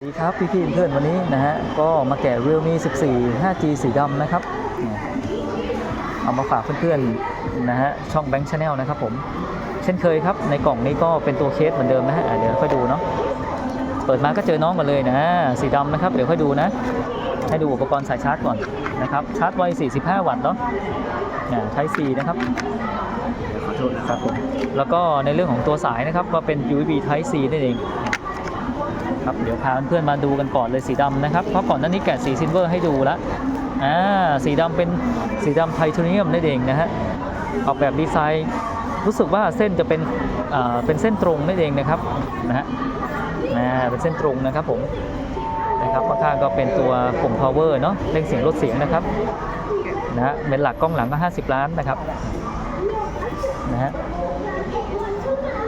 สวัสดีครับพี่ๆเพื่อนๆวันนี้นะฮะก็มาแกะ Realme 14 5G สีดำนะครับ เอามาฝากเพื่อนๆนะฮะช่อง Bank Channel นะครับผมเช่นเคยครับในกล่องนี้ก็เป็นตัวเคสเหมือนเดิมนะฮะเดี๋ยวค่อยดูเนาะเปิดมาก็เจอน้องมาเลยนะสีดำนะครับเดี๋ยวค่อยดูนะ ให้ดูอุปกรณ์สายชาร์จก่อนนะครับชาร์จไว 45 วัตต์เนาะใช้ C นะครับขอโทษนะครับผมแล้วก็ในเรื่องของตัวสายนะครับก็เป็น USB Type C นั่นเอง ครับเดี๋ยวพาเพื่อนมาดูกันก่อนเลยสีดำนะครับ เพราะก่อนหน้านี้แกะสีซิลเวอร์ให้ดูแล้วอ่าสีดำเป็นสีดำไทเทเนียมนั่นเองนะฮะออกแบบดีไซน์รู้สึกว่าเส้นจะเป็นอ่าเป็นเส้นตรงนั่นเองนะครับนะฮะอ่าเป็นเส้นตรงนะครับผมนะครับข้างก็เป็นตัวปุ่ม power เนาะเร่งเสียงลดเสียงนะครับนะฮะเป็นหลักกล้องหลังก็ 50 ล้านนะครับนะฮะ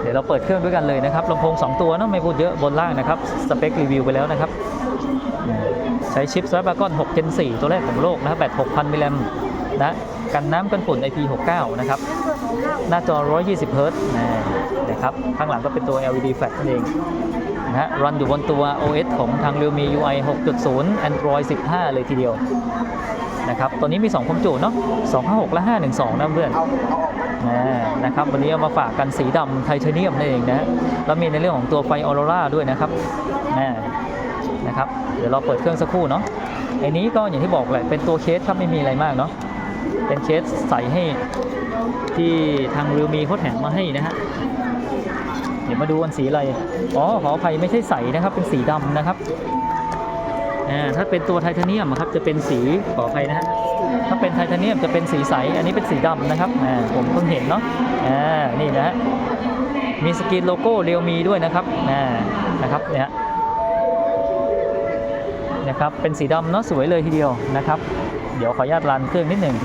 เดี๋ยวเราเปิดเครื่องด้วยกันเลยนะครับลำโพง 2 ตัวเนาะไม่พูดเยอะบนล่างนะครับสเปครีวิวไปแล้วนะครับ ใช้ชิป Snapdragon 6 Gen 4 ตัวแรกของโลกนะครับแบต6,000มิลลิแอมป์นะกันน้ำกันฝุ่น IP69 นะครับ หน้าจอ 120เฮิรตซ์นะครับ ข้างหลังก็เป็นตัว LED flash นั่นเองนะฮะรันอยู่บนตัว OS ของทาง Realme UI 6.0 Android 15 เลยทีเดียว นะครับตัวนี้มี 2คอมจุเนาะ256 และ 512 นะเพื่อนนะนะครับวันนี้เอามาฝากกันสีดำไทเทเนียมนั่นเองนะฮะแล้วมีในเรื่องของตัวไฟออโรราด้วยนะครับนะนะครับ เดี๋ยวเราเปิดเครื่องสักครู่เนาะไอ้นี้ก็อย่างที่บอกแหละเป็นตัวเคสครับไม่มีอะไรมากเนาะเป็นเคสใส่ให้ที่ทางริวมีเขาแถมมาให้นะฮะเดี๋ยวมาดูกันสีอะไร อ๋อขออภัยไม่ใช่ใสนะครับ เป็นสีดำนะครับ อ่าถ้าเป็นตัวไทเทเนียมครับจะเป็นสีขออภัยนะฮะถ้าเป็นไทเทเนียมจะเป็นสีใส อันนี้เป็นสีดำนะครับอ่าผมเพิ่งเห็นเนาะอ่านี่นะฮะมีสกรีนโลโก้เรียวมีด้วยนะครับอ่านะครับเนี่ยนะครับเป็นสีดำเนาะสวยเลยทีเดียวนะครับ เดี๋ยวขออนุญาตรันเครื่องนิดหนึ่ง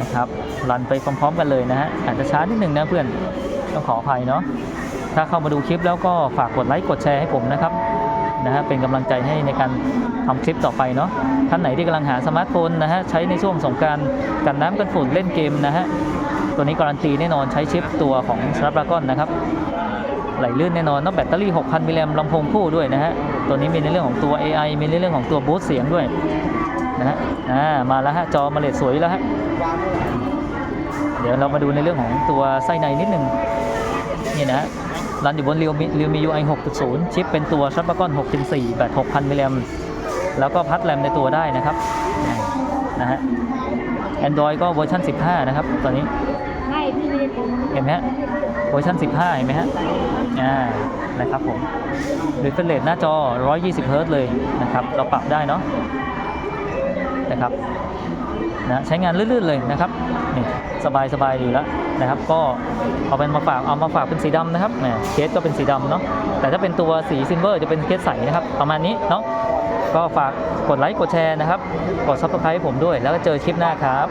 นะครับรันไปพร้อมๆกันเลยนะฮะอาจจะช้านิดหนึ่งนะเพื่อนต้องขออภัยเนาะถ้าเข้ามาดูคลิปแล้วก็ฝากกดไลค์กดแชร์ให้ผมนะครับ นะฮะเป็นกำลังใจให้ในการทำคลิปต่อไปเนาะท่านไหนที่กำลังหาสมาร์ทโฟนนะฮะใช้ในช่วงสงการกันน้ำกันฝุ่นเล่นเกมนะฮะตัวนี้การันตีแน่นอนใช้ชิปตัวของ Snapdragon นะครับไหลลื่นแน่นอนนาะแบตเตอรี่ 6,000 มิลลิแอมป์ลำโพงคู่ด้วยนะฮะ ตัวนี้มีในเรื่องของตัว AI มีในเรื่องของตัวบูสต์เสียงด้วยนะฮะ อ่า มาแล้วฮะ จอมาเลดสวยแล้วฮะ เดี๋ยวเรามาดูในเรื่องของตัวไส้ในนิดนึงนี่นะฮะ รันอยู่บน Realme Realme UI 6.0ชิปเป็นตัว Snapdragon 6 Gen 4แบต6,000มิลลิแอมแล้วก็พัดแรมในตัวได้นะครับนะฮะ Android ก็เวอร์ชัน15 นะครับ ตอนนี้เห็นไหมฮะเวอร์ชัน15 เห็นไหมฮะอ่านะครับผมหรือเฟรเรทหน้าจอ 120 เฮิร์ตเลยนะครับ เราปรับได้เนาะนะครับ นะใช้งานลื่นๆเลยนะครับนี่สบายสบายดีแล้วนะครับ ก็เอาเป็นมาฝากเอามาฝากเป็นสีดำนะครับแหมเคสก็เป็นสีดำเนาะแต่ถ้าเป็นตัวสีซิลเวอร์จะเป็นเคสใสนะครับ ประมาณนี้เนาะก็ฝากกดไลค์กดแชร์นะครับ กดซับสไครต์ผมด้วย แล้วก็เจอคลิปหน้าครับ